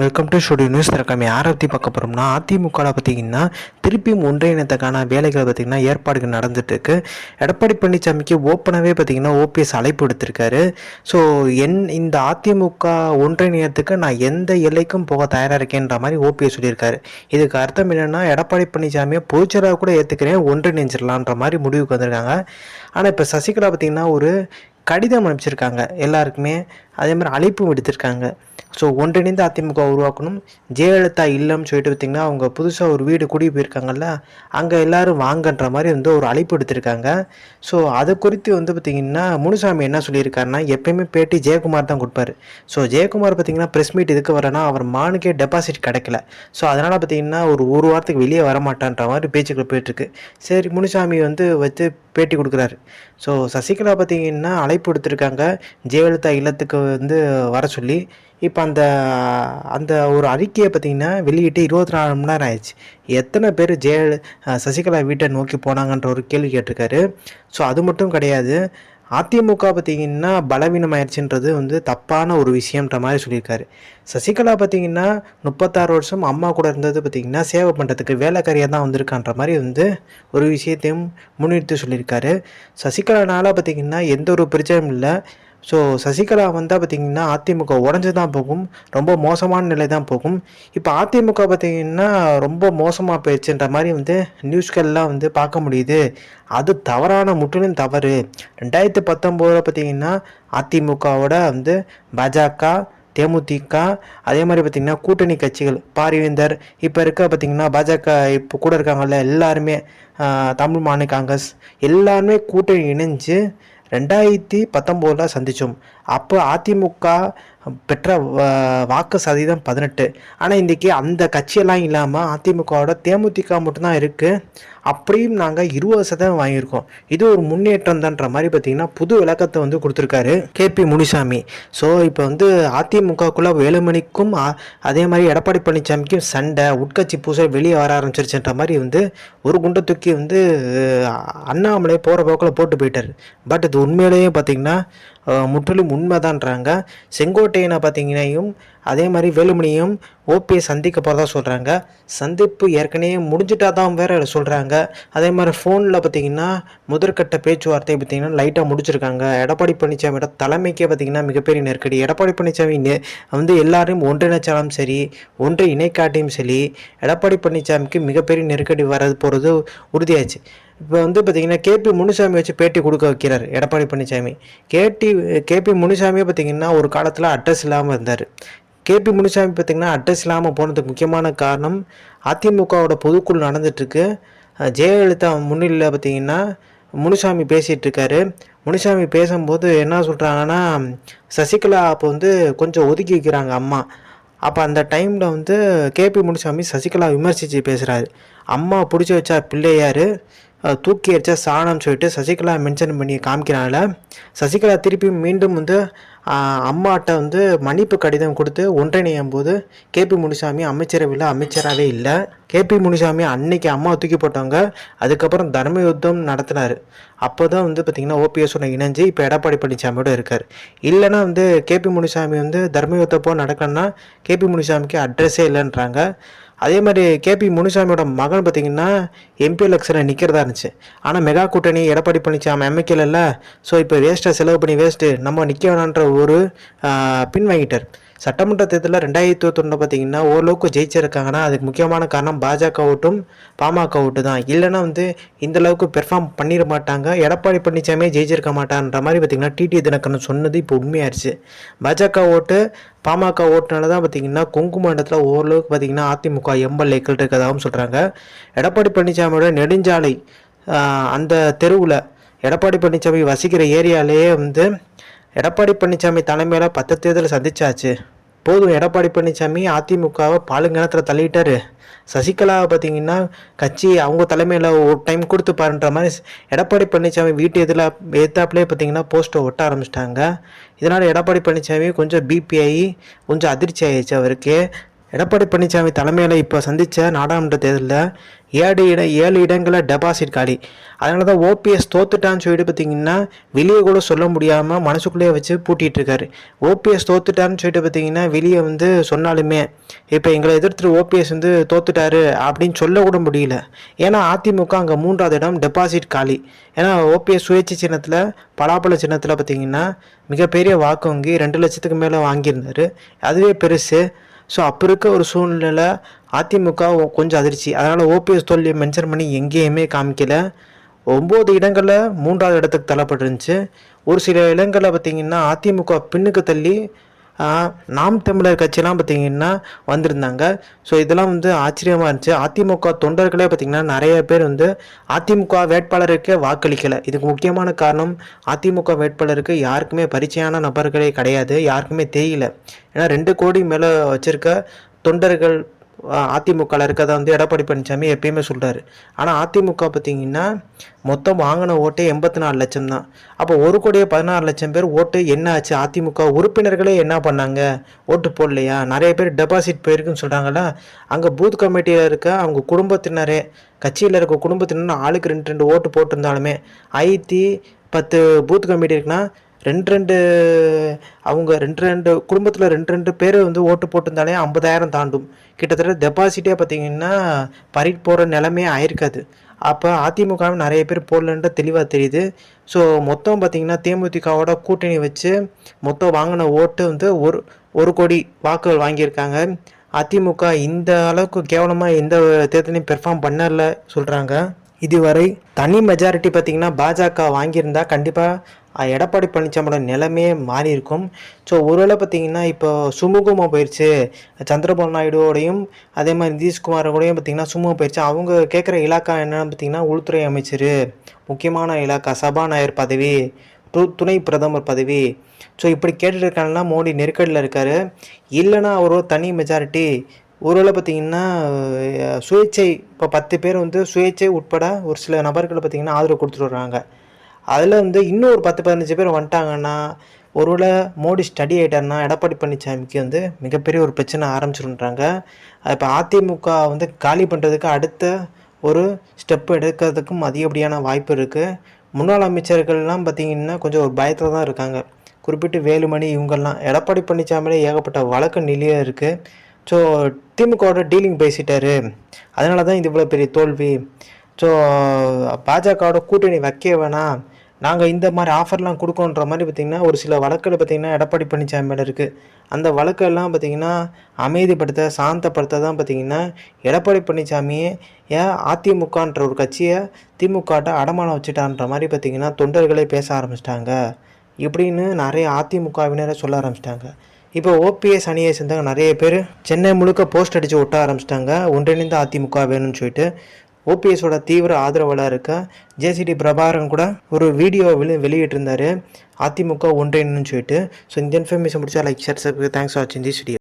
Welcome to studio news திறக்காம. யாரை பற்றி பார்க்க போகிறோம்னா அதிமுகவில் பார்த்தீங்கன்னா திருப்பியும் ஒன்றிணைந்ததுக்கான வேலைகள் பார்த்திங்கன்னா ஏற்பாடுகள் நடந்துட்டுருக்கு. எடப்பாடி பழனிசாமிக்கு ஓப்பனாகவே பார்த்தீங்கன்னா ஓபிஎஸ் அழைப்பு எடுத்திருக்காரு ஸோ என் இந்த அதிமுக ஒன்றிணையத்துக்கு நான் எந்த எல்லைக்கும் போக தயாராக இருக்கேன்ற மாதிரி ஓபிஎஸ் சொல்லியிருக்காரு. இதுக்கு அர்த்தம் என்னென்னா எடப்பாடி பழனிசாமியை பொதுச்சராக கூட ஏற்றுக்கிறேன் ஒன்றிணைஞ்சிடலான்ற மாதிரி முடிவுக்கு வந்திருக்காங்க. ஆனால் இப்போ சசிகலா பார்த்தீங்கன்னா ஒரு கடிதம் அனுப்பிச்சிருக்காங்க எல்லாருக்குமே. அதே மாதிரி அழைப்பும் எடுத்திருக்காங்க ஸோ ஒன்றிணைந்து அதிமுக உருவாக்கணும். ஜெயலலிதா இல்லைன்னு சொல்லிட்டு பார்த்திங்கன்னா அவங்க புதுசாக ஒரு வீடு குடி போயிருக்காங்கல்ல அங்கே எல்லாரும் வாங்கன்ற மாதிரி வந்து ஒரு அழைப்பு எடுத்திருக்காங்க ஸோ அதை குறித்து வந்து பார்த்திங்கன்னா முனுசாமி என்ன சொல்லியிருக்காருன்னா எப்பயுமே பேட்டி ஜெயக்குமார் தான் கொடுப்பாரு. ஸோ ஜெயக்குமார் பார்த்திங்கன்னா ப்ரெஸ் மீட் இதுக்கு வரனா அவர் மானுக்கே டெபாசிட் கிடைக்கல. ஸோ அதனால் பார்த்திங்கன்னா ஒரு ஒரு வாரத்துக்கு வெளியே வரமாட்டான்ற மாதிரி பேச்சுக்கள் போயிட்டுருக்கு. சரி முனுசாமி வந்து வச்சு பேட்டி கொடுக்குறாரு. ஸோ சசிகலா பார்த்திங்கன்னா அழைப்பு கொடுத்துருக்காங்க ஜெயலலிதா இல்லத்துக்கு வந்து வர சொல்லி இப்போ அந்த அந்த ஒரு அறிக்கையை பார்த்திங்கன்னா வெளியிட்டு இருபத்தி நாலு மணி நேரம் ஆயிடுச்சு. எத்தனை பேர் ஜெய சசிகலா வீட்டை நோக்கி போனாங்கன்ற ஒரு கேள்வி கேட்டிருக்காரு. ஸோ அது மட்டும் கிடையாது. அதிமுக பார்த்திங்கன்னா பலவீனமாயிருச்சுன்றது வந்து தப்பான ஒரு விஷயம்ன்ற மாதிரி சொல்லியிருக்காரு. சசிகலா பார்த்திங்கன்னா முப்பத்தாறு வருஷம் அம்மா கூட இருந்தது பார்த்திங்கன்னா சேவை பண்ணுறதுக்கு வேலைக்காரியாக தான் வந்திருக்கான்ற மாதிரி வந்து ஒரு விஷயத்தையும் முன்னிறுத்தி சொல்லியிருக்காரு. சசிகலானால பார்த்திங்கன்னா எந்த ஒரு பிரச்சனையும் இல்லை. ஸோ சசிகலா வந்தால் பார்த்திங்கன்னா அதிமுக உடஞ்சி தான் போகும். ரொம்ப மோசமான நிலை தான் போகும். இப்போ அதிமுக பார்த்திங்கன்னா ரொம்ப மோசமாக போயிடுச்சுன்ற மாதிரி வந்து நியூஸ்கள்லாம் வந்து பார்க்க முடியுது. அது தவறான முற்றிலும் தவறு. ரெண்டாயிரத்து பத்தொம்போதில் பார்த்திங்கன்னா அதிமுகவோட வந்து பாஜக தேமுதிக அதே மாதிரி பார்த்திங்கன்னா கூட்டணி கட்சிகள் பாரிவேந்தர் இப்போ இருக்க பார்த்திங்கன்னா பாஜக இப்போ கூட இருக்காங்கல்ல எல்லாருமே தமிழ் மாநில காங்கிரஸ் எல்லாருமே கூட்டணி இணைஞ்சு ரெண்டாயிரத்தி பத்தொம்போதில் சந்தித்தோம் அப்போ அதிமுக பெற்ற வாக்கு சதவீதம் பதினெட்டு. ஆனால் இன்றைக்கி அந்த கட்சியெல்லாம் இல்லாமல் அதிமுகவோட தேமுதிக மட்டும்தான் இருக்குது அப்படியும் நாங்கள் இருபது சதவீதம் வாங்கியிருக்கோம். இது ஒரு முன்னேற்றம் தான்ற மாதிரி பார்த்திங்கன்னா புது விளக்கத்தை வந்து கொடுத்துருக்காரு கே. பி. முனிசாமி. ஸோ இப்போ வந்து அதிமுகக்குள்ளே வேலுமணிக்கும் அதே மாதிரி எடப்பாடி பழனிசாமிக்கும் சண்டை உட்கட்சி பூசை வெளியே வர ஆரம்பிச்சிருச்சுன்ற மாதிரி வந்து ஒரு குண்டை தூக்கி வந்து அண்ணாமலை போகிற போக்கில் போட்டு போயிட்டார். பட் இது உண்மையிலேயே பார்த்தீங்கன்னா முற்றிலும் உண்மைதான்றாங்க. செங்கோட்டையனை பார்த்தீங்கன்னாயும் அதே மாதிரி வேலுமணியும் ஓபியை சந்திக்க போகிறதா சொல்கிறாங்க சந்திப்பு ஏற்கனவே முடிஞ்சிட்டா தான் வேற சொல்கிறாங்க அதே மாதிரி ஃபோனில் பார்த்தீங்கன்னா முதற்கட்ட பேச்சுவார்த்தை பார்த்திங்கன்னா லைட்டாக முடிச்சிருக்காங்க. எடப்பாடி பழனிசாமியோட தலைமைக்கே பார்த்தீங்கன்னா மிகப்பெரிய நெருக்கடி. எடப்பாடி பழனிசாமி வந்து எல்லாரையும் ஒன்றிணைச்சாலும் சரி ஒன்றை இணைக்காட்டியும் சரி எடப்பாடி பழனிசாமிக்கு மிகப்பெரிய நெருக்கடி வரது போகிறது உறுதியாச்சு. இப்போ வந்து பார்த்தீங்கன்னா கேபி முனுசாமி வச்சு பேட்டி கொடுக்க வைக்கிறார் எடப்பாடி பழனிசாமி. கேடி கேபி முனுசாமியே பார்த்தீங்கன்னா ஒரு காலத்தில் அட்ரஸ் இல்லாமல் இருந்தார். கேபி முனுசாமி பார்த்தீங்கன்னா அட்ரஸ் இல்லாமல் போனதுக்கு முக்கியமான காரணம் அதிமுகவோட பொதுக்குழு நடந்துட்டுருக்கு. ஜெயலலிதா முன்னிலையில் பார்த்தீங்கன்னா முனுசாமி பேசிகிட்டு இருக்காரு முனுசாமி பேசும்போது என்ன சொல்கிறாங்கன்னா சசிகலா அப்போ வந்து கொஞ்சம் ஒதுக்கி வைக்கிறாங்க அம்மா. அப்போ அந்த டைமில் வந்து கேபி முனுசாமி சசிகலா விமர்சித்து பேசுகிறாரு அம்மா பிடிச்சி வச்சா பிள்ளையார். தூக்கி எரிச்ச சாணம்னு சொல்லிட்டு சசிகலா மென்ஷன் பண்ணி காமிக்கிறனால சசிகலா திருப்பி மீண்டும் வந்து அம்மாட்ட வந்து மன்னிப்பு கடிதம் கொடுத்து ஒன்றிணையும் போது கேபி முனிசாமி அமைச்சரவையில் அமைச்சராகவே இல்லை. கேபி முனிசாமி அன்னைக்கு அம்மா தூக்கி போட்டவங்க அதுக்கப்புறம் தர்ம யுத்தம் நடத்தினார். அப்போ தான் வந்து பார்த்திங்கன்னா ஓபிஎஸோட இணைஞ்சு இப்போ எடப்பாடி பழனிசாமியோட இருக்கார். இல்லைன்னா வந்து கேபி முனிசாமி வந்து தர்ம யுத்தப்போ நடக்கணும்னா கேபி முனிசாமிக்கு அட்ரஸே இல்லைன்றாங்க. அதே மாதிரி கேபி முனுசாமியோட மகன் பார்த்தீங்கன்னா எம்பி எலெக்ஷனில் நிற்கிறதா இருந்துச்சு. ஆனால் மெகா கூட்டணி எடப்பாடி பழனிசாமி அமைக்கல ஸோ இப்போ வேஸ்ட்டாக செலவு பண்ணி வேஸ்ட்டு நம்ம நிற்க வேணான்ற ஒரு பின் வாங்கிட்டார் சட்டமன்ற தேர்தலில் ரெண்டாயிரத்தி இருபத்தொன்னு பார்த்தீங்கன்னா ஓரளவுக்கு ஜெயிச்சிருக்காங்கன்னா அதுக்கு முக்கியமான காரணம் பாஜக ஓட்டும் பாமக ஓட்டு தான். இல்லைன்னா வந்து இந்த அளவுக்கு பெர்ஃபார்ம் பண்ணிட மாட்டாங்க. எடப்பாடி பழனிசாமியே ஜெயிச்சிருக்க மாட்டான்ற மாதிரி பார்த்தீங்கன்னா டிடி தினகரன் சொன்னது இப்போ உண்மையாயிருச்சு. பாஜக ஓட்டு பாமக ஓட்டுனால தான் பார்த்தீங்கன்னா கொங்கு மண்டலத்தில் ஓரளவுக்கு பார்த்தீங்கன்னா அதிமுக எம்எல்ஏக்கள் இருக்கிறதாகவும் சொல்கிறாங்க எடப்பாடி பழனிசாமியோட நெடுஞ்சாலை அந்த தெருவில் எடப்பாடி பழனிசாமி வசிக்கிற ஏரியாலேயே வந்து எடப்பாடி பழனிசாமி தலைமையில் பத்து தேர்தல் சந்திச்சாச்சு. போதும் எடப்பாடி பழனிசாமி அதிமுகவை பாலுங்கணத்தில் தள்ளிட்டாரு. சசிகலாவை பார்த்தீங்கன்னா கட்சி அவங்க தலைமையில் ஒரு டைம் கொடுத்து பாருன்ற மாதிரி எடப்பாடி பழனிசாமி வீட்டு எதில் எத்தாப்புலேயே பார்த்தீங்கன்னா போஸ்ட்டை ஒட்ட ஆரம்பிச்சிட்டாங்க. இதனால் எடப்பாடி பழனிசாமி கொஞ்சம் பிபி ஆகி கொஞ்சம் அதிர்ச்சி ஆயிடுச்சு அவருக்கு. எடப்பாடி பழனிசாமி தலைமையில் இப்போ சந்தித்த நாடாளுமன்ற தேர்தலில் ஏழு இட ஏழு இடங்களில் டெபாசிட் காலி. அதனால தான் ஓபிஎஸ் தோத்துட்டான்னு சொல்லிட்டு பார்த்தீங்கன்னா வெளியே கூட சொல்ல முடியாமல் மனசுக்குள்ளேயே வச்சு பூட்டிகிட்டு இருக்காரு ஓபிஎஸ் தோத்துட்டான்னு சொல்லிட்டு பார்த்தீங்கன்னா வெளியே வந்து சொன்னாலுமே இப்போ எங்களை எதிர்த்து ஓபிஎஸ் வந்து தோத்துட்டாரு அப்படின்னு சொல்ல முடியல. ஏன்னா அதிமுக அங்கே மூன்றாவது இடம் டெபாசிட் காலி. ஏன்னா ஓபிஎஸ் சுயேட்சை சின்னத்தில் பலாப்பழ சின்னத்தில் பார்த்தீங்கன்னா மிகப்பெரிய வாக்கு வங்கி ரெண்டு லட்சத்துக்கு மேலே வாங்கியிருந்தார். அதுவே பெருசு. ஸோ அப்போ இருக்க ஒரு சூழ்நிலை அதிமுக கொஞ்சம் அதிர்ச்சி. அதனால் ஓபிஎஸ் தோல்வியை மென்ஷன் பண்ணி எங்கேயுமே காமிக்கல. ஒம்பது இடங்களில் மூன்றாவது இடத்துக்கு தள்ளப்பட்டிருந்துச்சு. ஒரு சில இடங்களில் பார்த்தீங்கன்னா அதிமுக பின்னுக்கு தள்ளி நாம் தமிழர் கட்சியெல்லாம் பார்த்திங்கன்னா வந்திருந்தாங்க. ஸோ இதெல்லாம் வந்து ஆச்சரியமாக இருந்துச்சு. அதிமுக தொண்டர்களே பார்த்தீங்கன்னா நிறைய பேர் வந்து அதிமுக வேட்பாளருக்கே வாக்களிக்கலை. இதுக்கு முக்கியமான காரணம் அதிமுக வேட்பாளருக்கு யாருக்குமே பரிச்சயமான நபர்களே கிடையாது. யாருக்குமே தெரியல. ஏன்னா ரெண்டு கோடி மேலே வச்சுருக்க தொண்டர்கள் அதிமுகவில் இருக்கதை வந்து எடப்பாடி பழனிசாமி எப்பயுமே சொல்கிறாரு ஆனால் அதிமுக பார்த்தீங்கன்னா மொத்தம் வாங்கின ஓட்டே எண்பத்தி நாலு லட்சம் தான். அப்போ ஒரு கோடியே பதினாறு லட்சம் பேர் ஓட்டு என்ன ஆச்சு? அதிமுக உறுப்பினர்களே என்ன பண்ணாங்க? ஓட்டு போடலையா? நிறைய பேர் டெபாசிட் போயிருக்குன்னு சொல்கிறாங்களா அங்கே பூத் கமிட்டியில் இருக்க அவங்க குடும்பத்தினரே கட்சியில் இருக்க குடும்பத்தினர் ஆளுக்கு ரெண்டு ரெண்டு ஓட்டு போட்டிருந்தாலுமே ஐத்தி பத்து பூத் கமிட்டி இருக்குன்னா ரெண்டு ரெண்டு அவங்க ரெண்டு ரெண்டு குடும்பத்தில் ரெண்டு ரெண்டு பேர் வந்து ஓட்டு போட்டிருந்தாலே ஐம்பதாயிரம் தாண்டும். கிட்டத்தட்ட டெபாசிட்டே பார்த்தீங்கன்னா பறிட்டு போகிற நிலமே ஆயிருக்காது. அப்போ அதிமுக நிறைய பேர் போடலன்ற தெளிவாக தெரியுது. ஸோ மொத்தம் பார்த்திங்கன்னா தேமுதிகவோட கூட்டணி வச்சு மொத்தம் வாங்கின ஓட்டு வந்து ஒரு ஒரு கோடி வாக்குகள் வாங்கியிருக்காங்க. அதிமுக இந்த அளவுக்கு கேவலமாக எந்த தேர்தலையும் பெர்ஃபார்ம் பண்ணல சொல்கிறாங்க இதுவரை தனி மெஜாரிட்டி பார்த்தீங்கன்னா பாஜக வாங்கியிருந்தா கண்டிப்பாக எடப்பாடி பழனிசாமியோட நிலைமையே மாறி இருக்கும் ஸோ ஒருவேளை பார்த்தீங்கன்னா இப்போ சுமூகமாக போயிடுச்சு சந்திரபாபு நாயுடுவோடையும் அதே மாதிரி நிதிஷ்குமாரோடையும் பார்த்தீங்கன்னா சுமூகம் போயிடுச்சு அவங்க கேட்குற இலாக்கா என்னென்னு பார்த்தீங்கன்னா உள்துறை அமைச்சர் முக்கியமான இலாக்கா சபாநாயகர் பதவி து துணை பிரதமர் பதவி. ஸோ இப்படி கேட்டுட்டு இருக்காங்கன்னா மோடி நெருக்கடியில் இருக்கார். இல்லைன்னா அவர் தனி மெஜாரிட்டி ஒருவேளை பார்த்தீங்கன்னா சுயேட்சை இப்போ பத்து பேர் வந்து சுயேட்சை உட்பட ஒரு சில நபர்களை பார்த்தீங்கன்னா ஆதரவு கொடுத்துட்டு வர்றாங்க. அதில் வந்து இன்னும் ஒரு பத்து பதினஞ்சு பேர் வந்துட்டாங்கன்னா ஒருவேளை மோடி ஸ்டடி ஆகிட்டார்னா எடப்பாடி பழனிசாமிக்கு வந்து மிகப்பெரிய ஒரு பிரச்சனை ஆரம்பிச்சிருன்றாங்க இப்போ அதிமுக வந்து காலி பண்ணுறதுக்கு அடுத்த ஒரு ஸ்டெப் எடுக்கிறதுக்கும் அதிகப்படியான வாய்ப்பு இருக்குது முன்னாள் அமைச்சர்கள்லாம் பார்த்தீங்கன்னா கொஞ்சம் ஒரு பயத்தில் தான் இருக்காங்க. குறிப்பிட்டு வேலுமணி இவங்கெல்லாம் எடப்பாடி பழனிசாமியிலே ஏகப்பட்ட வழக்கு நிலையாக இருக்குது ஸோ திமுகவோட டீலிங் பேசிட்டாரு. அதனால தான் இது இவ்வளோ பெரிய தோல்வி. ஸோ பாஜகவோட கூட்டணி வைக்க வேணாம். நாங்கள் இந்த மாதிரி ஆஃபர்லாம் கொடுக்கோன்ற மாதிரி பார்த்திங்கன்னா ஒரு சில வழக்கில் பார்த்திங்கன்னா எடப்பாடி பழனிசாமி மேலே இருக்குது அந்த வழக்கெல்லாம் பார்த்திங்கன்னா அமைதிப்படுத்த சாந்தப்படுத்த தான் பார்த்திங்கன்னா எடப்பாடி பழனிசாமியே ஏன் அதிமுகன்ற ஒரு கட்சியை திமுகட்ட அடமானம் வச்சுட்டான்ற மாதிரி பார்த்திங்கன்னா தொண்டர்களே பேச ஆரம்பிச்சிட்டாங்க. இப்படின்னு நிறைய அதிமுகவினரை சொல்ல ஆரம்பிச்சிட்டாங்க. இப்போ ஓபிஎஸ் அணியை சேர்ந்தவங்க நிறைய பேர் சென்னை முழுக்க போஸ்ட் அடித்து ஒட்ட ஆரம்பிச்சிட்டாங்க. ஒன்றிணைந்த அதிமுக வேணும்னு சொல்லிட்டு ஓபிஎஸோட தீவிர ஆதரவாளர் இருக்க ஜேசிடி பிரபாகரன் கூட ஒரு வீடியோ வெளி வெளியிட்டிருந்தாரு. அதிமுக ஒன்றிணைன்னு சொல்லிட்டு. ஸோ இந்த இன்ஃபர்மேஷன் முடிச்சா லைக் ஷேர் தேங்க்ஸ் ஃபார் வாட்சிங் திஸ் வீடியோ